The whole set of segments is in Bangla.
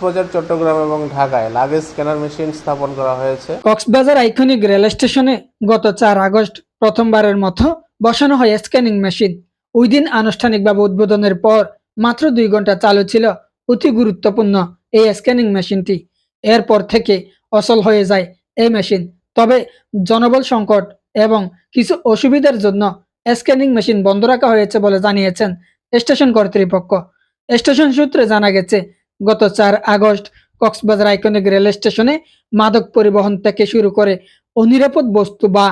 কক্সবাজার, চট্টগ্রাম এবং ঢাকায় লাগেজ স্ক্যানার মেশিন স্থাপন করা হয়েছে। কক্সবাজার আইকনিক রেল স্টেশনে গত চার আগস্ট প্রথমবারের মতো বসানো হয় স্ক্যানিং মেশিন ওই দিন আনুষ্ঠানিকভাবে উদ্বোধনের পর মাত্র দুই ঘণ্টা চালু ছিল অতি গুরুত্বপূর্ণ এই স্ক্যানিং মেশিনটি এরপর থেকে অচল হয়ে যায় এই মেশিন তবে জনবল সংকট এবং কিছু অসুবিধার জন্য স্ক্যানিং মেশিন বন্ধ রাখা হয়েছে বলে জানিয়েছেন স্টেশন কর্তৃপক্ষ। স্টেশন সূত্রে জানা গেছে গত চার আগস্ট কক্সবাজার আইকনিক রেল স্টেশনে মাদক পরিবহন থেকে শুরু করে অনিরাপদ বস্তু বা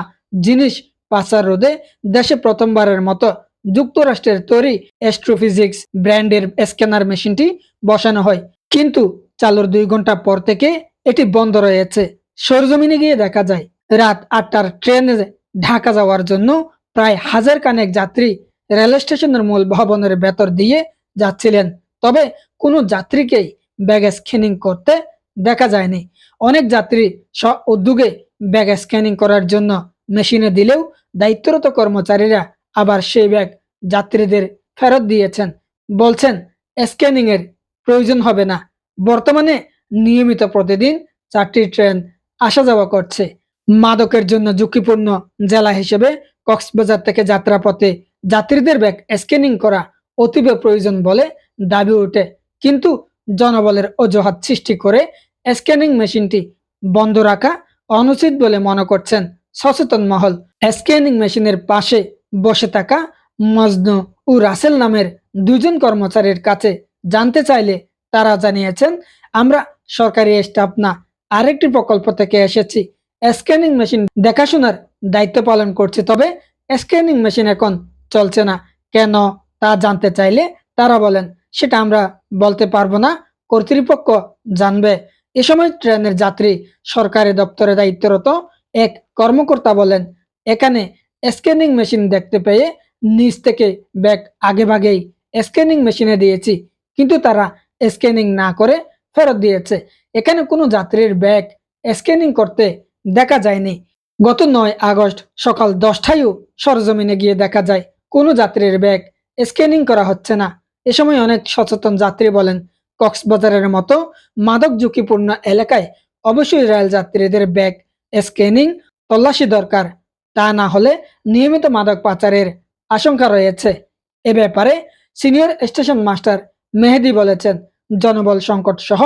জিনিস পাচার রোধে দেশে প্রথমবারের মতো যুক্তরাষ্ট্রের তৈরি অ্যাস্ট্রোফিজিক্স ব্র্যান্ডের স্ক্যানার মেশিনটি বসানো হয়। কিন্তু চালুর দুই ঘণ্টা পর থেকে এটি বন্ধ রয়েছে। সরজমিনে গিয়ে দেখা যায়, রাত আটটার ট্রেনে ঢাকা যাওয়ার জন্য প্রায় হাজার কানেক যাত্রী রেল স্টেশনের মূল ভবনের ভেতর দিয়ে যাচ্ছিলেন। তবে কোনো যাত্রীকেই ব্যাগ স্ক্যানিং করতে দেখা যায়নি। অনেক যাত্রী স্ব উদ্যোগে ব্যাগ স্ক্যানিং করার জন্য মেশিনে দিলেও দায়িত্বরত কর্মচারীরা আবার সেই ব্যাগ যাত্রীদের ফেরত দিয়েছেন। বলছেন স্ক্যানিং এর প্রয়োজন হবে না। বর্তমানে নিয়মিত প্রতিদিন চারটি ট্রেন আসা যাওয়া করছে। মাদকের জন্য ঝুঁকিপূর্ণ জেলা হিসেবে কক্সবাজার থেকে যাত্রাপথে যাত্রীদের ব্যাগ স্ক্যানিং করা অতীব প্রয়োজন বলে দাবি ওঠে কিন্তু জনবলের অজুহাত সৃষ্টি করে স্ক্যানিং মেশিনটি বন্ধ রাখা অনুচিত বলে মনে করছেন সচেতন মহল। স্ক্যানিং মেশিনের পাশে বসে থাকা মজনু ও রাসেল নামের দুজন কর্মচারীর কাছে জানতে চাইলে তারা জানিয়েছেন, আমরা সরকারি স্টাফ না, আরেকটি প্রকল্প থেকে এসেছি। স্ক্যানিং মেশিন দেখাশোনার দায়িত্ব পালন করছি, তবে স্ক্যানিং মেশিন এখন চলছে না। কেন তা জানতে চাইলে তারা বলেন সেটা আমরা বলতে পারব না। কর্তৃপক্ষ জানবে। এ সময় ট্রেনের যাত্রী সরকারি দপ্তরে দায়িত্বরত এক কর্মকর্তা বলেন, এখানে স্ক্যানিং মেশিন দেখতে পেয়ে নিচ থেকে ব্যাগ আগে ভাগেই স্ক্যানিং মেশিনে দিয়েছি, কিন্তু তারা স্ক্যানিং না করে ফেরত দিয়েছে। এখানে কোনো যাত্রীর ব্যাগ স্ক্যানিং করতে দেখা যায়নি। গত নয় আগস্ট সকাল দশটায়ও সরজমিনে গিয়ে দেখা যায়, কোনো যাত্রীর ব্যাগ স্ক্যানিং করা হচ্ছে না। এ সময় অনেক সচেতন যাত্রী বলেন, কক্সবাজারের মতো মাদক ঝুঁকিপূর্ণ এলাকায় অবশ্যই রেল যাত্রীদের ব্যাগ, স্ক্যানিং, তল্লাশি দরকার। তা না হলে নিয়মিত মাদক পাচারের আশঙ্কা রয়েছে। এ ব্যাপারে সিনিয়র স্টেশন মাস্টার মেহেদি বলেছেন, জনবল সংকট সহ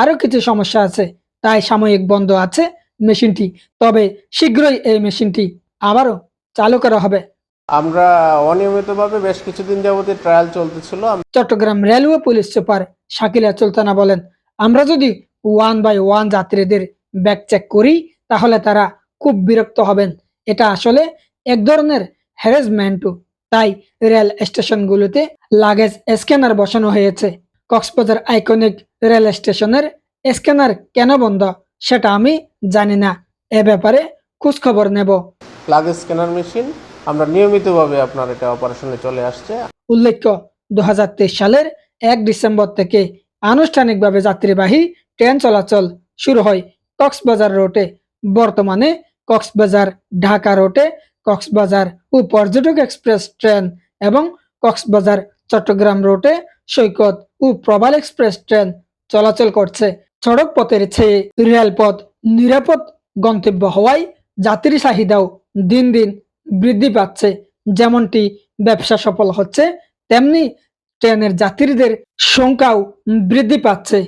আরও কিছু সমস্যা আছে, তাই সাময়িক বন্ধ আছে মেশিনটি। তবে শীঘ্রই এই মেশিনটি আবারও চালু করা হবে। আমরা অনিয়মিতভাবে বেশ কিছুদিন যাবতীয় ট্রায়াল চলতেছিল। Chattogram railway police super Shakila Sultana বলেন আমরা যদি ওয়ান বাই ওয়ান যাত্রীদের ব্যাগ চেক করি তাহলে তারা খুব বিরক্ত হবেন। এটা আসলে এক ধরনের হ্যারাসমেন্টও তাই রেল স্টেশনগুলোতে লাগেজ স্ক্যানার বসানো হয়েছে। কক্সবাজার আইকনিক রেল স্টেশনের স্ক্যানার কেন বন্ধ সেটা আমি জানি না। এ ব্যাপারে খোঁজখবর নেব। লাগেজ স্ক্যানার মেশিন আমরা নিয়মিতভাবে আপনার এটা অপারেশনে চলে আসছে। উল্লেখ্য দু হাজার তেইশ সালের এক ডিসেম্বর থেকে আনুষ্ঠানিকভাবে যাত্রীবাহী ট্রেন চলাচল শুরু হয় কক্সবাজার রোডে। বর্তমানে কক্সবাজার ঢাকা রোডে কক্সবাজার ও পর্যটক এক্সপ্রেস ট্রেন এবং কক্সবাজার চট্টগ্রাম রোডে সৈকত ও প্রবাল এক্সপ্রেস ট্রেন চলাচল করছে। সড়ক পথের চেয়ে রেলপথ নিরাপদ গন্তব্য হওয়ায় যাত্রী চাহিদাও দিন দিন বৃদ্ধি পাচ্ছে। যেমনটি ব্যবসা সফল হচ্ছে তেমনি ট্রেনের যাত্রীদের সংখ্যাও বৃদ্ধি পাচ্ছে।